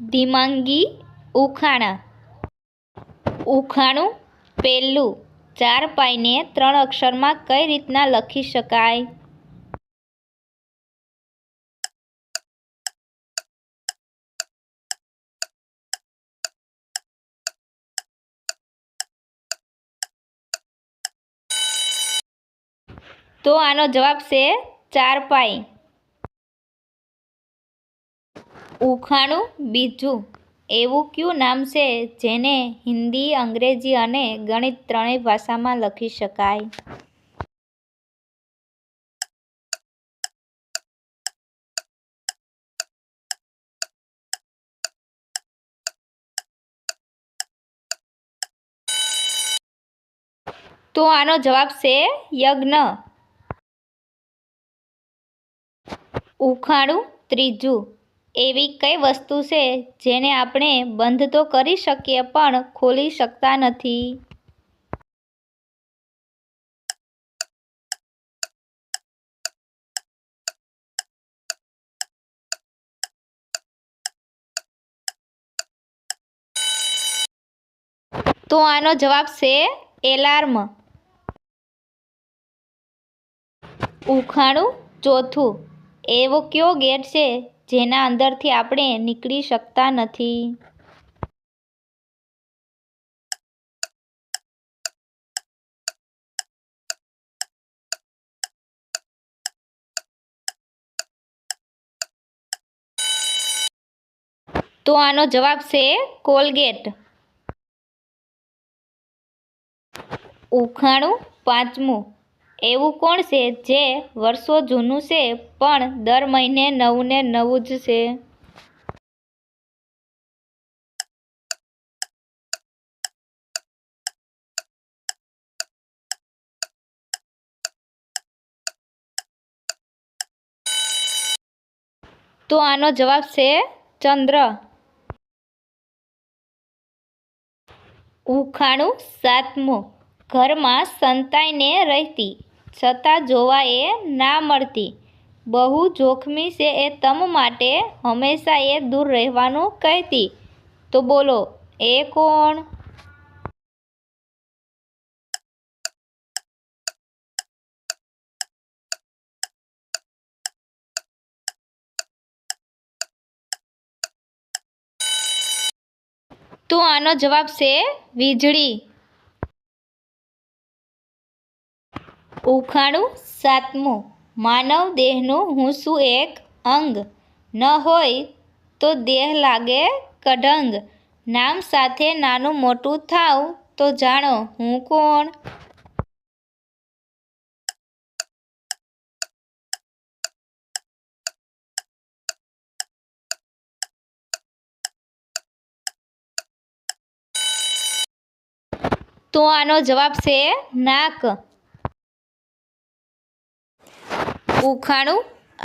ધીમાંગી ઉખાણા ઉખાણું પહેલું ચાર પાઈને ત્રણ અક્ષરમાં કઈ રીતના લખી શકાય? તો આનો જવાબ છે ચાર પાઈ ઉખાણું બીજું. એવું કયું નામ છે જેને હિન્દી, અંગ્રેજી અને ગણિત ત્રણેય ભાષામાં લખી શકાય? તો આનો જવાબ છે યજ્ઞ. ઉખાણું ત્રીજું. એવી કઈ વસ્તુ છે જેને આપણે બંધ તો કરી શકીએ પણ ખોલી શકતા નથી? તો આનો જવાબ છે એલાર્મ. ઉખાણું ચોથું. એવો કયો ગેટ છે જેના અંદરથી આપણે નીકળી શકતા નથી. તો આનો જવાબ છે કોલગેટ. ઉખાણું પાંચમું. એવું કોણ છે જે વર્ષો જૂનું છે પણ દર મહિને નવું ને નવું જ છે? તો આનો જવાબ છે ચંદ્ર. ઉખાણું સાતમું. ઘરમાં સંતાઈને રહેતી. છતાં જોવા એ ના મળતી. બહુ જોખમી છે એ તમ માટે હંમેશા એ દૂર રહેવાનું કહેતી. તો બોલો, એ કોણ? તો આનો જવાબ છે વીજળી. ઉખાણું સાતમું. માનવ દેહનું હું શું એક અંગ. ન હોય તો દેહ લાગે કઢંગ. નામ સાથે નાનું મોટું થાવ તો જાણો હું કોણ? તો આનો જવાબ છે નાક. ઉખાણું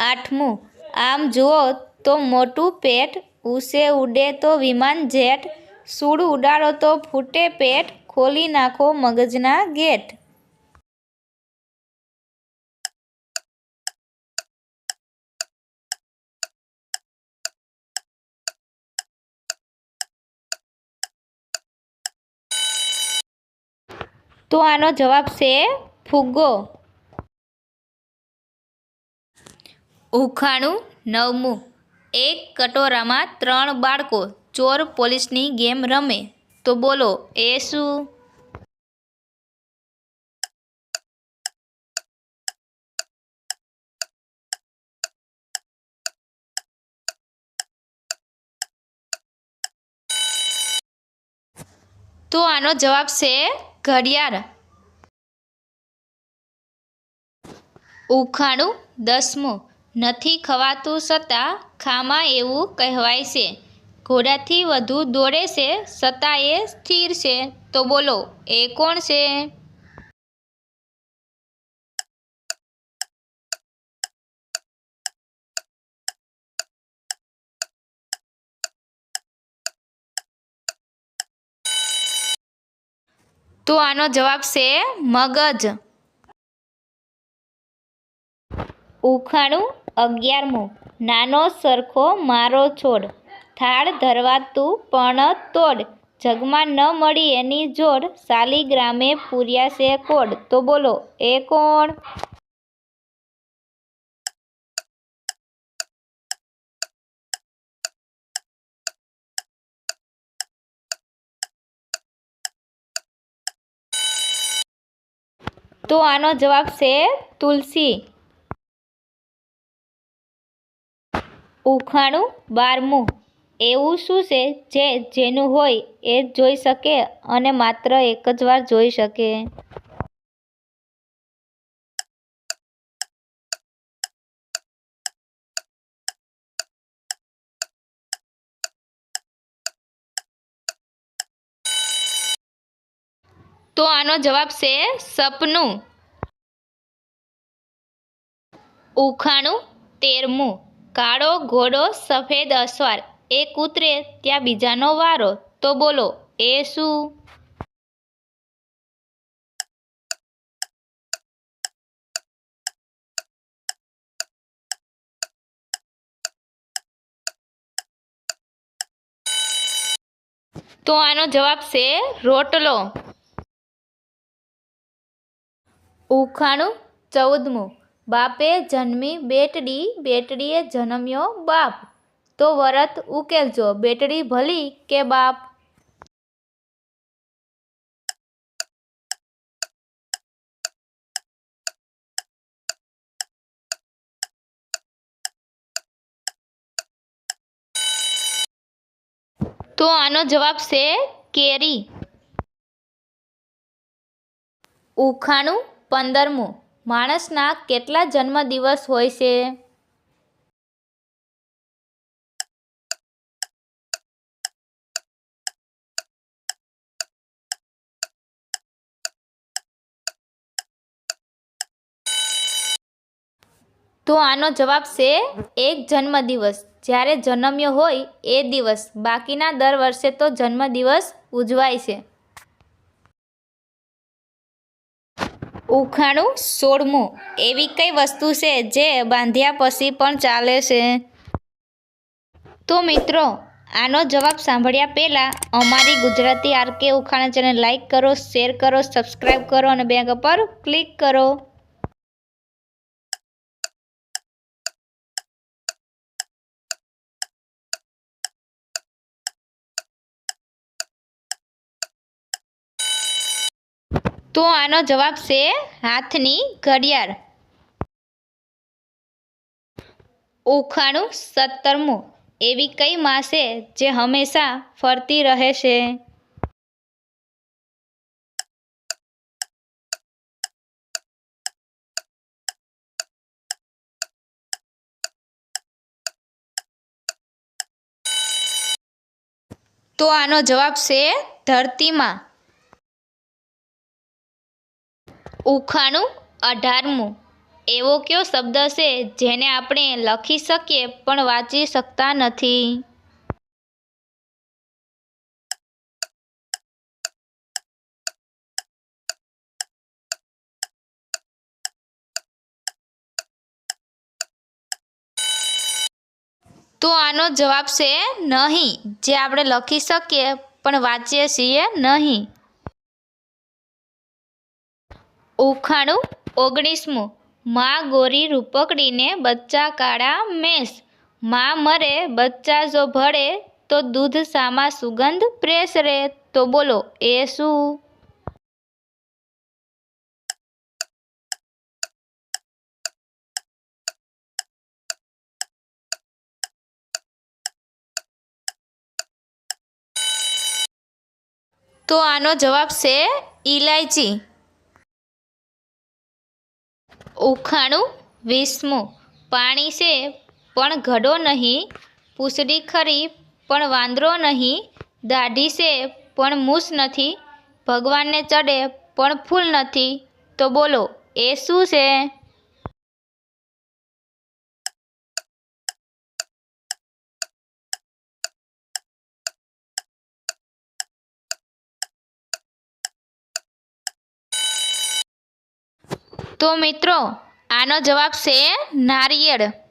આઠમું. આમ જુઓ તો મોટું પેટ ઉસે ઉડે તો વિમાન જેટ. સૂળ ઉડાડો તો ફૂટે પેટ. ખોલી નાખો મગજના ગેટ. તો આનો જવાબ છે ફુગ્ગો. ઉખાણું નવમું. એક કટોરામાં ત્રણ બાળકો ચોર પોલીસની ગેમ રમે. તો બોલો, એ શું? તો આનો જવાબ છે ઘડિયાળ. ઉખાણું દસમું. નથી ખવાતું છતાં ખામાં એવું કહેવાય છે. ઘોડાથી વધુ દોડે છે છતાં એ સ્થિર છે. તો બોલો, એ કોણ છે? તો આનો જવાબ છે, મગજ. ઉખાણું અગિયારમું. નાનો સરખો મારો છોડ. થાળ ધરવાતું પણ તોડ. જગમાં ન મળી એની જોડ. શાલિગ્રામે પૂર્યા છે કોડ. તો બોલો, એ કોણ? તો આનો જવાબ છે તુલસી. ઉખાણું બારમું. એવું શું છે જે જેનું હોય એ જોઈ શકે અને માત્ર એક જ વાર જોઈ શકે? તો આનો જવાબ છે સપનું. ઉખાણું તેરમું. કાળો, ઘોડો, સફેદ અસવાર એક ઉતરે ત્યાં બીજાનો વારો. તો બોલો, એ શું? તો આનો જવાબ છે રોટલો. ઉખાણું ચૌદમું. બાપે જન્મી બેટડી, બેટડીએ જન્મ્યો બાપ. તો વરત ઉકેલજો, બેટડી ભલી કે બાપ? તો આનો જવાબ છે કેરી. ઉખાણું પંદરમું. માણસના કેટલા જન્મદિવસ હોય છે? તો આનો જવાબ છે એક જન્મદિવસ. જ્યારે જન્મ્યો હોય એ દિવસ. બાકીના દર વર્ષે તો જન્મદિવસ ઉજવાય છે. ઉખાણું સોળમું એવી કઈ વસ્તુ છે જે બાંધ્યા પછી પણ ચાલે છે? તો મિત્રો, આનો જવાબ સાંભળ્યા પહેલાં અમારી Gujarati R K channel like કરો શેર કરો સબસ્ક્રાઈબ કરો અને બેગ પર ક્લિક કરો. તો આનો જવાબ છે હાથની ઘડિયાળ. ઉખાણું સત્તરમું, એવી કઈ માસે જે હંમેશા ફરતી રહે છે? તો આનો જવાબ છે ધરતીમાં. ઉખાણું અઢારમું. એવો કયો શબ્દ છે જેને આપણે લખી શકીએ પણ વાંચી શકતા નથી? તો આનો જવાબ છે નહીં. જે આપણે લખી શકીએ પણ વાંચીએ છીએ નહીં. ઉખાણું ઓગણીસમું. માં ગોરી રૂપકડીને બચ્ચા કાળા મેસ. માં મરે, બચ્ચા જો ભળે, તો દૂધ સામા સુગંધ પ્રેસરે તો બોલો, એ શું? તો આનો જવાબ છે ઇલાયચી ઉખાણું વીસમું. પાણી છે, પણ ઘડો નહીં. પૂસડી ખરી, પણ વાંદરો નહીં. દાઢી છે, પણ મૂસ નથી. ભગવાનને ચડે, પણ ફૂલ નથી. તો બોલો, એ શું છે? તો મિત્રો આનો જવાબ છે નારિયેળ.